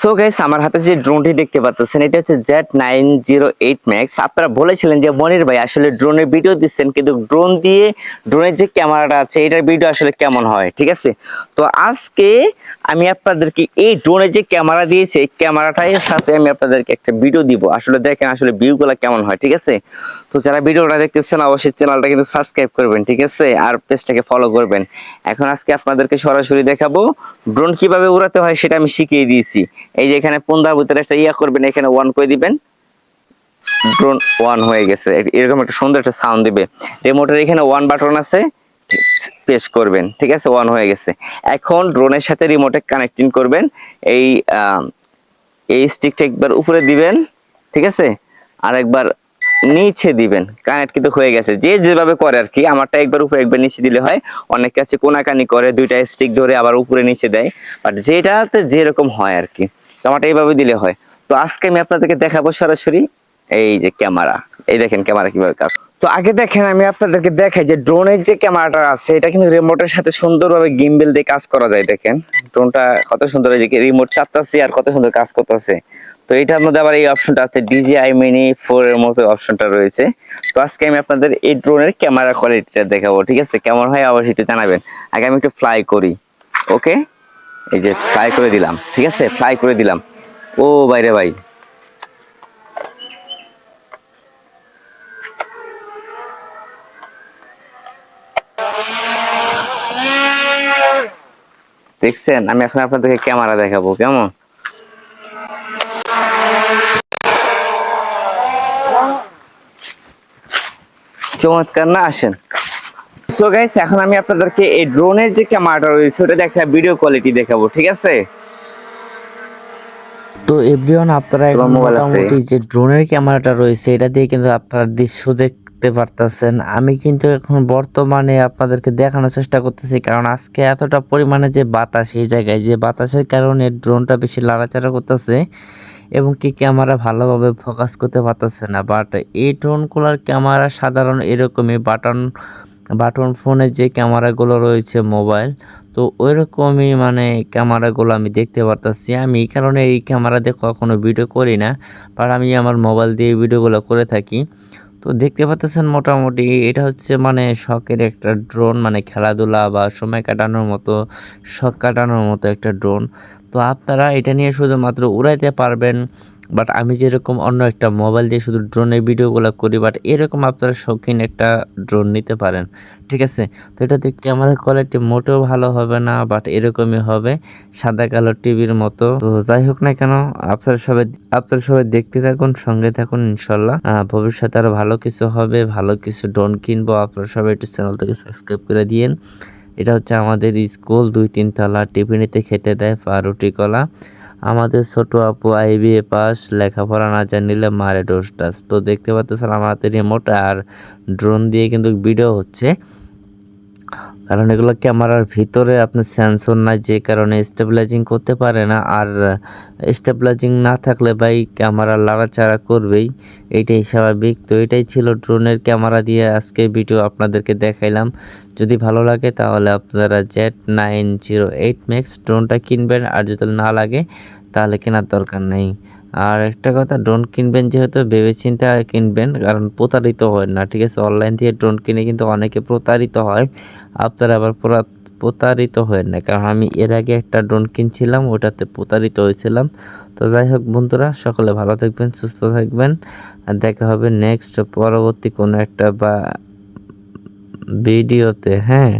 So guys আমার হাতে যে ড্রোনটি দেখতে পাচ্ছেন, এটা হচ্ছে Z nine zero eight max আপনারা বলেছিলেন যে মনির ভাই আসলে ড্রোনের ভিডিও দিচ্ছেন, কিন্তু ড্রোন দিয়ে ড্রোনের যে ক্যামেরাটা আছে, এটার ভিডিও আসলে কেমন হয়, ঠিক আছে? তো আজকে আমি আপনাদেরকে এই ড্রোনের যে ক্যামেরা দিয়েছে, এই ক্যামেরাটার সাথে আমি আপনাদেরকে একটা ভিডিও দিব। আসলে দেখেন আসলে ভিউগুলো কেমন হয়, ঠিক আছে? তো যারা ভিডিওটা দেখতেছেন, অবশ্যই চ্যানেলটা কিন্তু সাবস্ক্রাইব করবেন, ঠিক আছে? আর পেজটাকে ফলো করবেন। এখন আজকে আপনাদেরকে সরাসরি দেখাবো ড্রোন কীভাবে উড়াতে হয় সেটা আমি শিখিয়ে দিয়েছি। এই যে এখানে পন্দার ভিতরে একটা ইয়া করবেন, এখানে ওয়ান করে দিবেন। ড্রোন ওয়ান হয়ে গেছে। এরকম একটা সুন্দর একটা সাউন্ড দিবে। রিমোটের এখানে ওয়ান বাটন আছে প্রেস করবেন, ঠিক আছে? ওয়ান হয়ে গেছে। এখন ড্রোনের সাথে রিমোটে কানেক্টিং করবেন। এই এই স্টিকটা একবার উপরে দিবেন, ঠিক আছে? আর একবার নিচে দিবেন। কানেক্ট কিন্তু হয়ে গেছে। যে যেভাবে করে আর কি, আমারটা একবার উপরে, একবার নিচে দিলে হয়। অনেক কাছে কোনাকানি করে, দুইটা স্টিক ধরে আবার উপরে, নিচে দেয়। বাট যেটাতে যেরকম হয় আর কি। তো এইভাবে দিলে হয়। তো আজকে আমি আপনাদেরকে দেখাবো সরাসরি এই যে ক্যামেরা। এই দেখেন ক্যামেরা কীভাবে কাজ তো আগে দেখেন, আমি আপনাদেরকে দেখাই যে ড্রোনের যে ক্যামেরাটা আছে, এটা কিন্তু রিমোটের সাথে সুন্দরভাবে গিম্বেল দিয়ে কাজ করা যায়, দেখেন। ড্রোনটা কত সুন্দর যে রিমোট চাপতাছে আর কত সুন্দর কাজ করতেছে। তো এটার মধ্যে আবার এই অপশনটা আছে ডিজিআই মিনি ফোর এর মতো অপশনটা রয়েছে। তো আজকে আমি আপনাদের এই ড্রোনের ক্যামেরা কোয়ালিটিটা দেখাবো, ঠিক আছে? কেমন হয় আবার সেটা জানাবেন। আগে আমি একটু ফ্লাই করি ওকে এই যে ফ্লাই করে দিলাম, ঠিক আছে? ফ্লাই করে দিলাম। ও বাইরে ভাই। দেখছেন? আমি এখন আপনাদেরকে ক্যামেরা দেখাবো, কেমন? চমৎকার, না আসেন। সো গাইস এখন আমি আপনাদেরকে এই ড্রোনের যে ক্যামেরাটা রয়েছে ওটা দেখা ভিডিও কোয়ালিটি দেখাবো ঠিক আছে? তো এভরিওয়ান আপনারা? মোটামুটি যে ড্রোনের ক্যামেরাটা রয়েছে এটা দিয়ে কিন্তু আপনারা দৃশ্য দেখতে পারতেছেন। আমি কিন্তু এখন বর্তমানে আপনাদেরকে দেখানোর চেষ্টা করতেছি কারণ আজকে এতটা পরিমাণে যে বাতাস এই জায়গায় যে বাতাসের কারণে ড্রোনটা বেশি লাড়াচাড়া করতেছে এবং কি ক্যামেরা ভালোভাবে ফোকাস করতে পারতেছে না। বাট এই ড্রোনগুলোর ক্যামেরা সাধারণ এরকমই বাটন বাটন ফোনে যে ক্যামেরাগুলো রয়েছে মোবাইল, তো ওই রকমই মানে ক্যামেরাগুলো আমি দেখতে পারতাছি। আমি এই কারণে এই ক্যামেরা দিয়ে কখনো ভিডিও করি না, বাট আমি আমার মোবাইল দিয়ে ভিডিওগুলো করে থাকি। তো দেখতে পাচ্ছেন মোটামুটি এটা হচ্ছে মানে শখের একটা ড্রোন মানে খেলাধুলা বা সময় কাটানোর মতো, শখ কাটানোর মতো একটা ড্রোন। তো আপনারা এটা নিয়ে শুধুমাত্র উড়াইতে পারবেন বাট আমি যেরকম অন্য একটা মোবাইল দিয়ে শুধু ড্রোনের ভিডিওগুলো করি বাট এরকম আপনারা শৌখিন একটা ড্রোন নিতে পারেন। ঠিক আছে? তো এটাতে ক্যামেরা কোয়ালিটি মোটেও ভালো হবে না বাট এরকমই হবে। সাদা কালো টিভির মতো। তো যাই হোক না কেন, আপনারা সবাই আপনারা সবাই দেখতে থাকুন, সঙ্গে থাকুন, ইনশাল্লাহ। ভবিষ্যতে আরও ভালো কিছু হবে, ভালো কিছু ড্রোন কিনবো। আপনারা সবাই একটু চ্যানেলটাকে সাবস্ক্রাইব করে দিয়েন। এটা হচ্ছে আমাদের স্কুল দুই তিন তলা টিফিনিতে খেতে দেয়, পাউরুটি কলা। আমাদের ছোট আপু আইবিএ পাস, লেখাপড়া না জানিলে মারে ডোস তো দেখতে পাচ্ছেন আমার হাতে রিমোট আর ড্রোন দিয়ে কিন্তু ভিডিও হচ্ছে। কারণ এগুলো ক্যামেরার ভিতরে আপনার সেন্সর নাই, যে কারণে স্টেবিলাইজিং করতে পারে না। আর স্টেবিলাইজিং না থাকলে ভাই ক্যামেরা লাড়াচাড়া করবেই। এটাই স্বাভাবিক। তো এটাই ছিল ড্রোনের ক্যামেরা দিয়ে আজকে ভিডিও আপনাদেরকে দেখাইলাম। যদি ভালো লাগে তাহলে আপনারা Z nine zero eight max ড্রোনটা কিনবেন। আর যদি না লাগে তাহলে কেনার দরকার নেই। আর একটা কথা ড্রোন কিনবেন যেহেতু ভেবে চিন্তে কিনবেন, কারণ প্রতারিত হয় না, ঠিক আছে? অনলাইন থেকে ড্রোন কিনে কিন্তু অনেকে প্রতারিত হয়, আপনারা আবার প্রতারিত হয়েন না। কারণ আমি এর আগে একটা ড্রোন কিনছিলাম, ওটাতে প্রতারিত হয়েছিলাম। তো যাই হোক বন্ধুরা, সকলে ভালো থাকবেন, সুস্থ থাকবেন। আর দেখা হবে নেক্সট পরবর্তী কোনো একটা বা ভিডিওতে হ্যাঁ?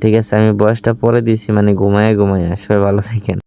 ঠিক আছে, আমি বয়সটা পরে দিছি মানে ঘুমায় ঘুমায়, সবাই ভালো থাকেন।